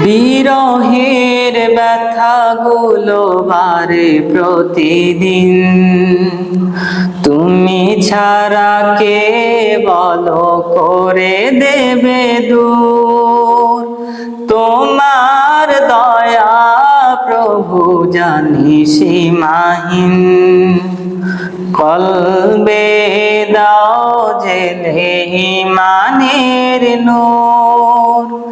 বিরহের ব্যথাগুলো বারে প্রতিদিন। তুমি ছাড়া কে বলো করে দেবে দূর? তোমার দয়া প্রভু জানি সীমাহীন। কলবে দাও জেলে মানের নূর।